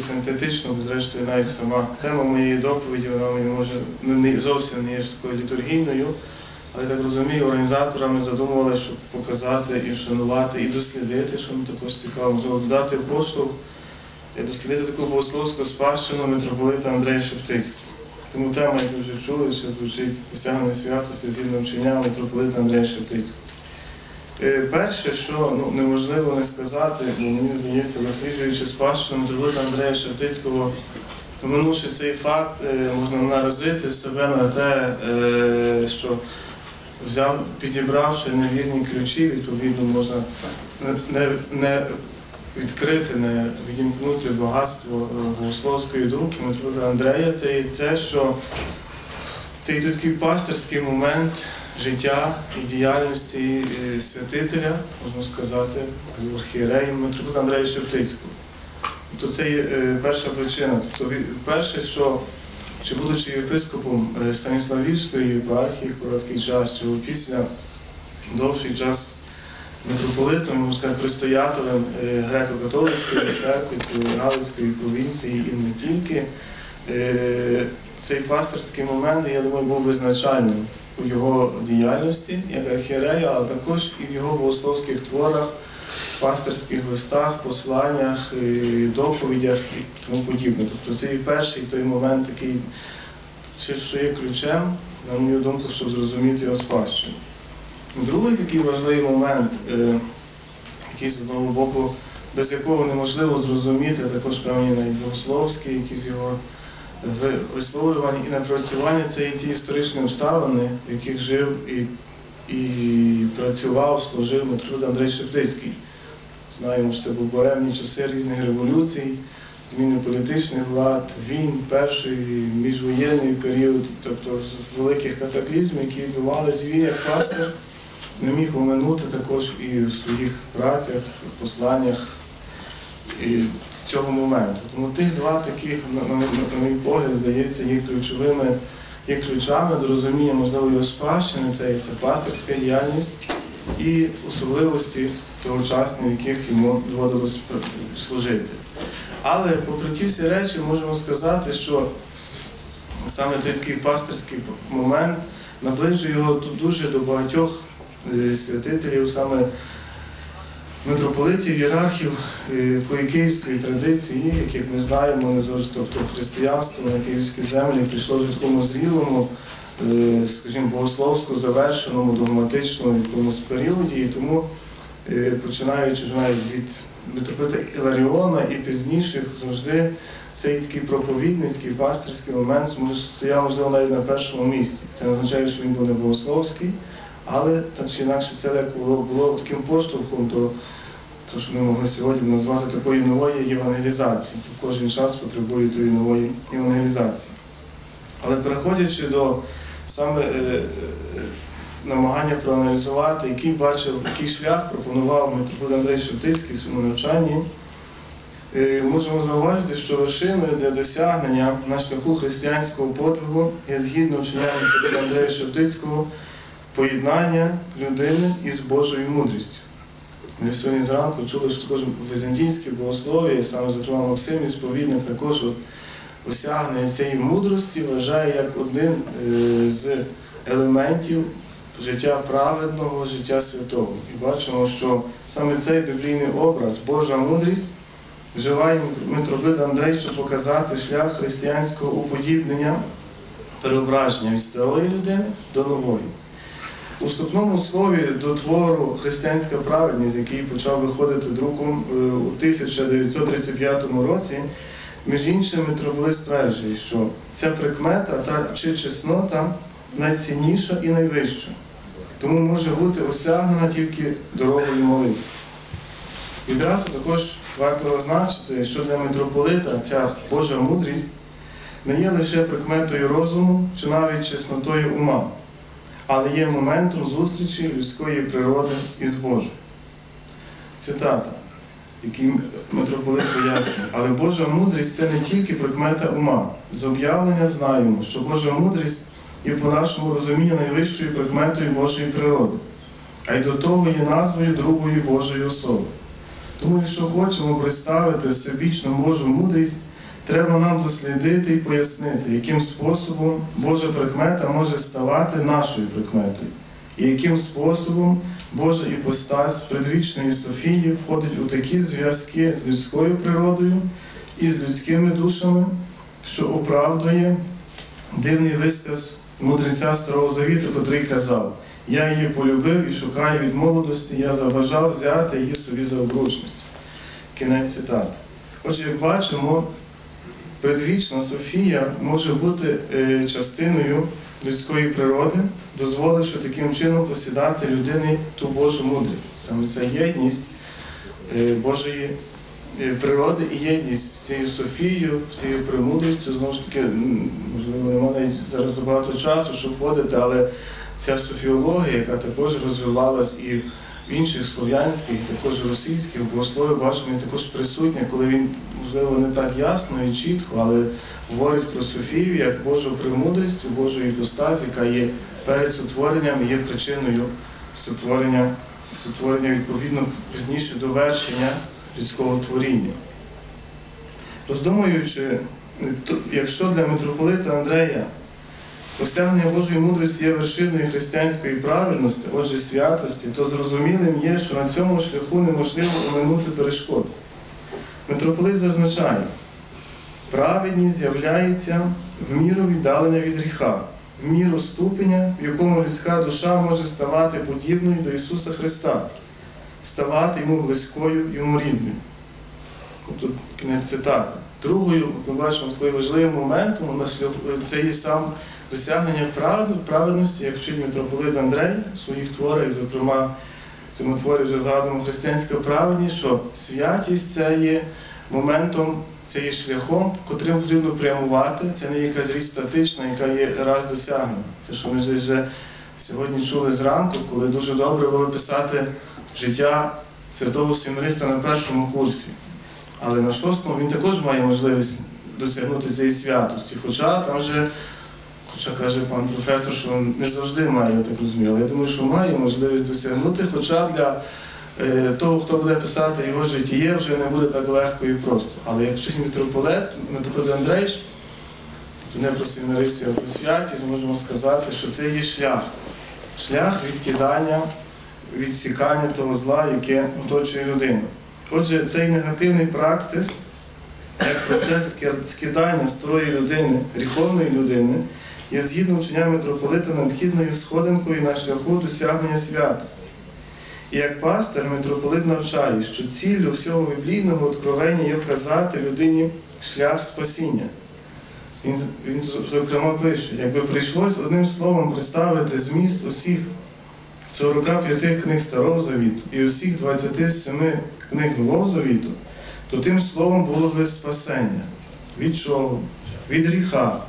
синтетично, бо зрештою навіть сама тема моєї доповіді, вона мені може ну, не зовсім не є ж такою літургійною. Але так розумію, організаторами задумували, щоб показати і вшанувати, і дослідити, що мені також цікаво, можливо, додати і дослідити таку богословську спадщину митрополита Андрея Шептицького. Тому тема, як ви вже чули, ще звучить посягане святості згідно вчення митрополита Андрея Шептицького. Е, Перше, що ну, неможливо не сказати, бо мені здається, досліджуючи спадщину митрополита Андрея Шептицького, поминувши цей факт, е, можна наразити себе на те, е, що взяв, підібравши невірні ключі, відповідно, можна не, не, відкрити, не відімкнути багатство богословської думки митрополита Андрея. Це і це, що це і такий пастирський момент життя і діяльності е, святителя, можна сказати, архієрея митрополита Андрея Шептицького. Тобто це є е, перша причина. Тобто, перше, що чи будучи єпископом е, Станіславівської єпархії короткий час, чи після довший час митрополитом, можна сказати, предстоятелем е, греко-католицької церкви, Галицької провінції і не тільки, цей пасторський момент, я думаю, був визначальним у його діяльності як архієрея, але також і в його богословських творах, пасторських листах, посланнях, е, доповідях і тому подібне. Тобто це і перший той момент такий, що є ключем, на мою думку, щоб зрозуміти його спадщину. Другий такий важливий момент, е, який з одного боку, без якого неможливо зрозуміти, також певні навіть богословські, якісь його ви- висловлювання і напрацювання це ці історичні обставини, в яких жив і, і працював, служив митрополит Андрей Шептицький. Знаємо, що це був буремні часи різних революцій, зміни політичних влад, війн, перший міжвоєнний період, тобто великих катаклізмів, які відбувалися, він як пастор не міг оминути також і в своїх працях, посланнях і цього моменту. Тому тих два таких, на, на, на мій погляд, здається, є ключовими, є ключами до розуміння можливо його спадщини, це, і це пасторська діяльність і особливості тогочасні, в яких йому доводилось служити. Але попри ті всі речі можемо сказати, що саме той такий пасторський момент наближує його тут дуже до багатьох е, святителів, саме митрополитів, ієрархів е, такої київської традиції, яких ми знаємо, тобто християнство на київські землі прийшло в такому зрілому, е, скажімо, богословсько завершеному, догматичному якомусь періоді. І тому, е, починаючи навіть від митрополита Іларіона і пізніших, завжди цей такий проповідницький, пастирський момент може стояв, можливо, навіть на першому місці. Це не означає, що він був не богословський, але так чи інакше це було, було таким поштовхом до того, що ми могли сьогодні назвати такої нової євангелізації. Кожен час потребує тої нової євангелізації. Але переходячи до саме е, е, намагання проаналізувати, який бачив, який шлях пропонував митрополит Андрей Шептицький в своєму навчанні, е, можемо зауважити, що вершиною для досягнення на шляху християнського подвигу є згідно вчення митрополита Андрея Шептицького поєднання людини із Божою мудрістю. Ми сьогодні зранку чули, що також візантійське богослов'я, саме зокрема Максим, і сповідник також от осягнення цієї мудрості вважає як один е, з елементів життя праведного, життя святого. І бачимо, що саме цей біблійний образ, Божа мудрість, вживає митрополит Андрей, щоб показати шлях християнського уподібнення, переображення від старої людини до нової. У вступному слові до твору Християнська праведність, який почав виходити друком е, у 1935 році, між іншим митрополит стверджує, що ця прикмета та чи чеснота найцінніша і найвища, тому може бути осягнена тільки дорогою молитви. Відразу також варто зазначити, що для митрополита ця Божа мудрість не є лише прикметою розуму чи навіть чеснотою ума але є моментом зустрічі людської природи із Божою. Цитата, який митрополит пояснює, але Божа мудрість це не тільки прикмета ума. З об'явлення знаємо, що Божа мудрість є по нашому розумінню найвищою прикметою Божої природи, а й до того є назвою другої Божої особи. Тому, якщо хочемо представити всебічну Божу мудрість, треба нам дослідити і пояснити, яким способом Божа прикмета може ставати нашою прикметою, і яким способом Божа іпостась предвічної Софії входить у такі зв'язки з людською природою і з людськими душами, що оправдує дивний висказ мудреця Старого Завіту, котрий казав: Я її полюбив і шукаю від молодості, я забажав взяти її собі за обручність. Кінець цитати. Отже, як бачимо, предвічна Софія може бути е, частиною людської природи, дозволивши таким чином посідати людині ту Божу мудрість. Саме ця єдність е, Божої е, природи і єдність з цією Софією, цією премудрістю, знову ж таки, можливо, немає зараз забагато часу, щоб входити, але ця софіологія, яка також розвивалась і інших слов'янських, також російських богословів, бачимо, і також присутня, коли він, можливо, не так ясно і чітко, але говорить про Софію як Божу премудрість, Божу іпостазі, яка є перед сотворенням і є причиною сотворення, сотворення відповідно пізніше довершення людського творіння. Роздумуючи, якщо для митрополита Андрея Осягнення Божої мудрості є вершиною християнської правильності, отже, святості, то зрозумілим є, що на цьому шляху неможливо оминути перешкод. Митрополит зазначає, праведність з'являється в міру віддалення від гріха, в міру ступеня, в якому людська душа може ставати подібною до Ісуса Христа, ставати йому близькою, йому рідною. Тут кінець цитати. Другою, ми бачимо такий на шляху- це є сам досягнення правди, праведності, як вчить митрополит Андрей у своїх творах, зокрема, в цьому творі вже згадуємо християнська праведність, що святість це є моментом, це є шляхом, котрим потрібно прямувати. Це не якась річ статична, яка є раз досягнена. Це що ми вже сьогодні чули зранку, коли дуже добре було писати життя святого семинариста на першому курсі. Але на шостому він також має можливість досягнути цієї святості. Хоча там вже, хоча каже пан професор, що не завжди має, я так розумію. Але я думаю, що має можливість досягнути, хоча для е, того, хто буде писати його життєє, вже не буде так легко і просто. Але як вчить митрополит, Андрейш, то не про семінаристів, а про святість, можемо сказати, що це є шлях. Шлях відкидання, відсікання того зла, яке оточує людину. Отже, цей негативний праксис, як процес скидання старої людини, гріховної людини, є згідно вчення митрополита необхідною сходинкою на шляху досягнення святості. І як пастир митрополит навчає, що ціллю всього біблійного откровення є вказати людині шлях спасіння. Він, він зокрема пише, якби прийшлось одним словом представити зміст усіх 45 книг Старого Завіту і усіх 27 книг Нового Завіту, то тим словом було би спасення. Від чого? Від гріха.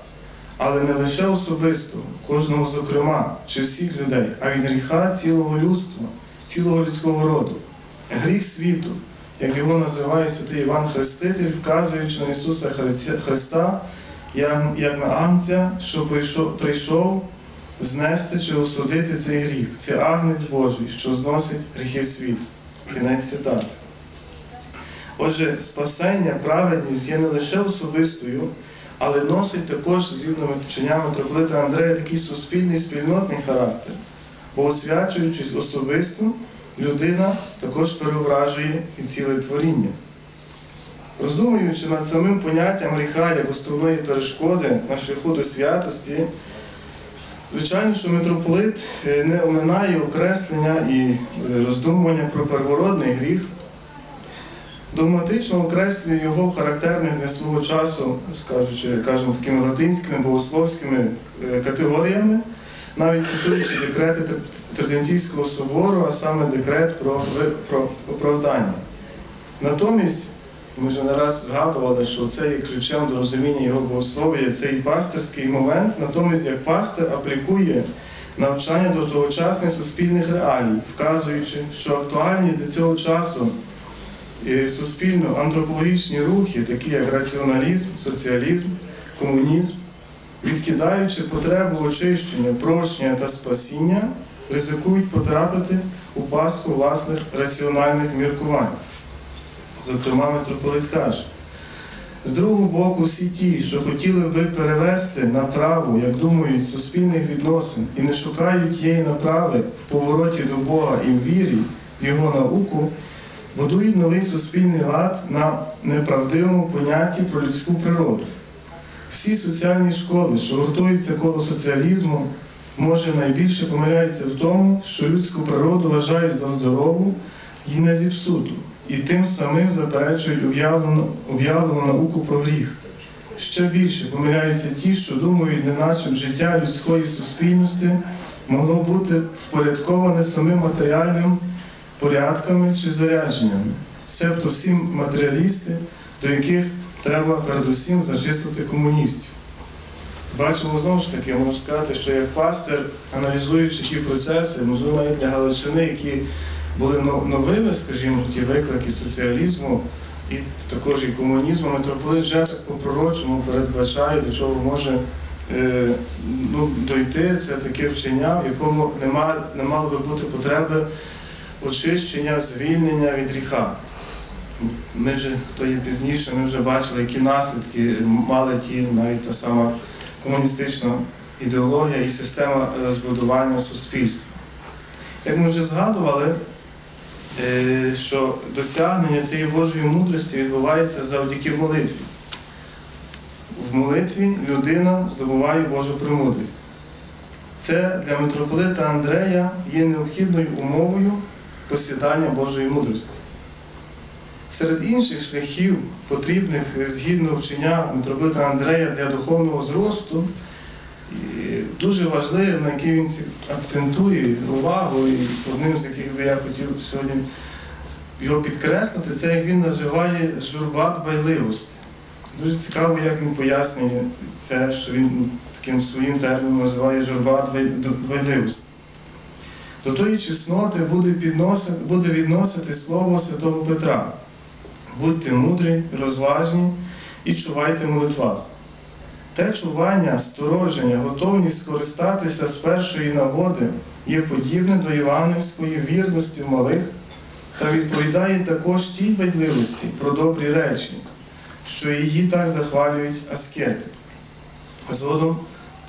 Але не лише особистого, кожного зокрема, чи всіх людей, а від гріха цілого людства, цілого людського роду. Гріх світу, як його називає святий Іван Хреститель, вказуючи на Ісуса Христа, як на Агнця, що прийшов знести чи осудити цей гріх. Це агнець Божий, що зносить гріхи світу. Кінець цитати. Отже, спасення, праведність є не лише особистою, але носить також, згідно вченням митрополита Андрея, такий суспільний спільнотний характер. Бо освячуючись особисто, людина також переображує і ціле творіння. Роздумуючи над самим поняттям гріха як основної перешкоди на шляху до святості, Звичайно, що митрополит е, не оминає окреслення і е, роздумування про первородний гріх, догматично окреслює його характерних для свого часу, скажучи, кажемо такими латинськими богословськими е, категоріями, навіть цитуючи декрети Тр- Тридентійського собору, а саме декрет про, про оправдання. Натомість, ми вже не раз згадували, що це є ключем до розуміння його богослов'я, цей пастирський момент, натомість як пастир аплікує навчання до тогочасних суспільних реалій, вказуючи, що актуальні для цього часу е, суспільно-антропологічні рухи, такі як раціоналізм, соціалізм, комунізм, відкидаючи потребу очищення, прощення та спасіння, ризикують потрапити у пастку власних раціональних міркувань. Зокрема, митрополит каже. З другого боку, всі ті, що хотіли би перевести направу, як думають, суспільних відносин і не шукають тієї направи в повороті до Бога і в вірі, в Його науку, будують новий суспільний лад на неправдивому понятті про людську природу. Всі соціальні школи, що гуртуються коло соціалізму, може найбільше помиляються в тому, що людську природу вважають за здорову і не зіпсуту, і тим самим заперечують об'явлену науку про гріх. Ще більше помиляються ті, що думають, неначе життя людської суспільності могло бути впорядковане самим матеріальним порядками чи зарядженнями, себто всі матеріалісти, до яких треба передусім зачислити комуністів. Бачимо знову ж таки, можу сказати, що як пастир, аналізуючи ті процеси, можливо, навіть для Галичини, які були новими, скажімо, ті виклики соціалізму і також і комунізму, митрополит вже так по-пророчому передбачає, до чого може е, ну, дойти це таке вчення, в якому не мало би бути потреби очищення, звільнення від гріха. Ми вже, хто є пізніше, ми вже бачили, які наслідки мали ті, навіть та сама комуністична ідеологія і система е, збудування суспільства. Як ми вже згадували, е, що досягнення цієї Божої мудрості відбувається завдяки молитві. В молитві людина здобуває Божу премудрість. Це для митрополита Андрея є необхідною умовою посідання Божої мудрості. Серед інших шляхів, потрібних згідно вчення митрополита Андрея для духовного зросту, дуже важливим, на який він акцентує увагу, і одним з яких би я хотів сьогодні його підкреслити, це як він називає журба дбайливості. Дуже цікаво, як він пояснює це, що він таким своїм терміном називає журба дбай- дбайливості. До тої чесноти буде, підносити, буде відносити слово святого Петра. Будьте мудрі, розважні і чувайте в молитвах. Те чування, стороження, готовність скористатися з першої нагоди є подібне до Івановської вірності в малих та відповідає також тій байдливості про добрі речі, що її так захвалюють аскети. Згодом,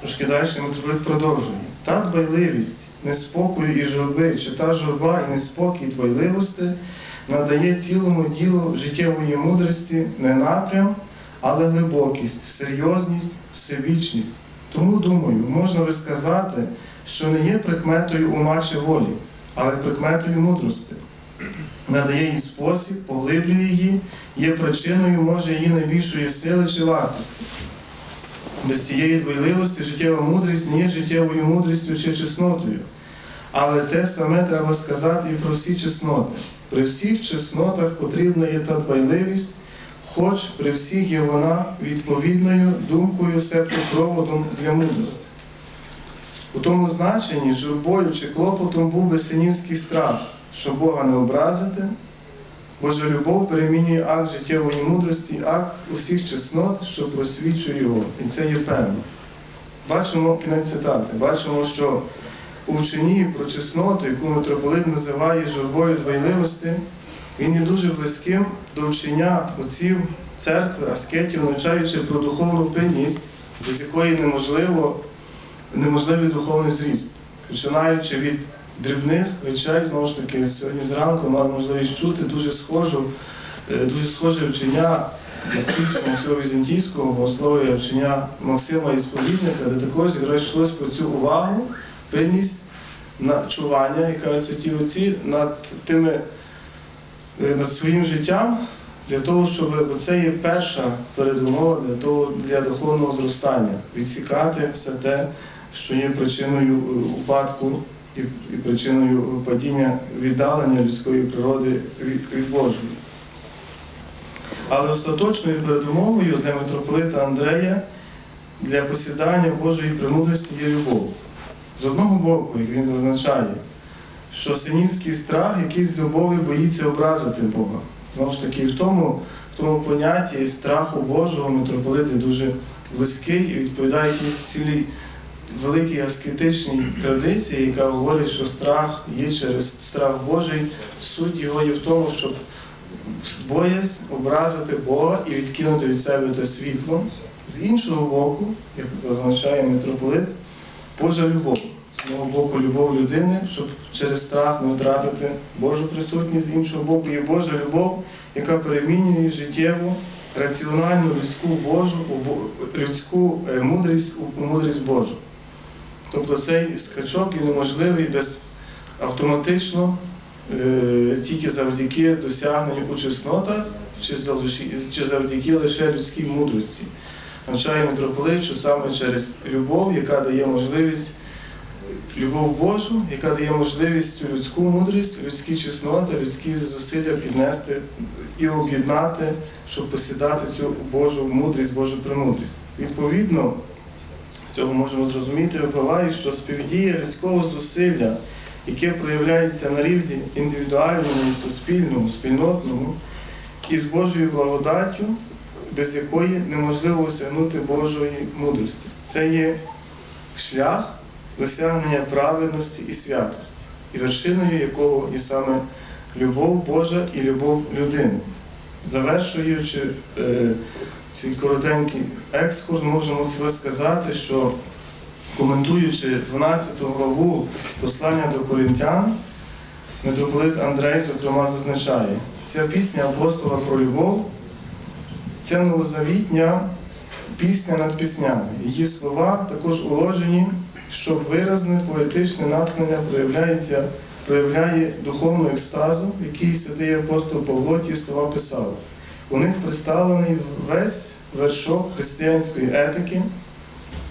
трошки далі митрополит продовжує. Та дбайливість, неспокою і журби, чи та журба і неспокій дбайливості надає цілому ділу життєвої мудрості не напрям, але глибокість, серйозність, всебічність. Тому, думаю, можна би сказати, що не є прикметою ума чи волі, але прикметою мудрости. Надає їй спосіб, поглиблює її, є причиною, може, її найбільшої сили чи вартості. Без цієї дбайливості життєва мудрість не є життєвою мудрістю чи чеснотою. Але те саме треба сказати і про всі чесноти. При всіх чеснотах потрібна є та дбайливість, хоч при всіх є вона відповідною думкою, себто проводом для мудрості. У тому значенні журбою чи клопотом був би синівський страх, що Бога не образити, Божа любов перемінює акт життєвої мудрості, акт усіх чеснот, що просвічує його. І це є певно. Бачимо кінець цитати. Бачимо, що у вченні про чесноту, яку митрополит називає журбою дбайливості, він є дуже близьким до вчення отців церкви, аскетів, навчаючи про духовну пильність, без якої неможливо, неможливий духовний зріст, починаючи від дрібних речей, знову ж таки, сьогодні зранку мали можливість чути дуже схожу, е, дуже схоже вчення цього візантійського богослов'я вчення Максима Ісповідника, де також йшлось про цю увагу, пильність на чування, яка святі отці над тими е, над своїм життям для того, щоб це є перша передумова для того для духовного зростання, відсікати все те, що є причиною е, упадку і, і причиною падіння віддалення людської природи від, від Божої. Але остаточною передумовою для митрополита Андрея для посідання Божої премудрості є любов. З одного боку, як він зазначає, що синівський страх, який з любові боїться образити Бога. Знову ж таки, в тому, в тому понятті страху Божого митрополит дуже близький і відповідає цілій великій аскетичній традиції, яка говорить, що страх є через страх Божий. Суть його є в тому, щоб боязнь образити Бога і відкинути від себе те світло. З іншого боку, як зазначає митрополит, Божа любов. З одного боку, любов людини, щоб через страх не втратити Божу присутність, з іншого боку, є Божа любов, яка перемінює життєву, раціональну людську Божу, людську е, мудрість у- у мудрість Божу. Тобто цей скачок і неможливий без автоматично, е, тільки завдяки досягненню у чеснотах чи завдяки, лише людській мудрості. Навчає митрополит, що саме через любов, яка дає можливість, любов Божу, яка дає можливість людську мудрість, людські чесноти, людські зусилля піднести і об'єднати, щоб посідати цю Божу мудрість, Божу премудрість. Відповідно, з цього можемо зрозуміти, випливає, що співдія людського зусилля, яке проявляється на рівні індивідуальному і суспільному, спільнотному, і з Божою благодаттю, без якої неможливо осягнути Божої мудрості. Це є шлях досягнення праведності і святості, і вершиною якого є саме любов Божа і любов людини. Завершуючи е, цей коротенький екскурс, можемо сказати, що коментуючи 12 главу послання до Коринтян, митрополит Андрей, зокрема, зазначає, ця пісня апостола про любов, це новозавітня пісня над піснями. Її слова також уложені, що виразне поетичне натхнення проявляється, проявляє духовну екстазу, в якій святий апостол Павло ті слова писав. У них представлений весь вершок християнської етики,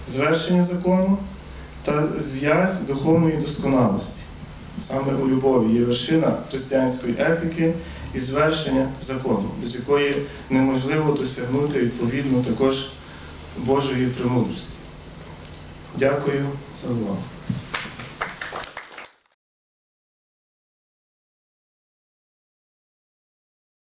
звершення закону та зв'язь духовної досконалості. Саме у любові є вершина християнської етики і звершення закону, без якої неможливо досягнути відповідно також Божої премудрості. Дякую за увагу.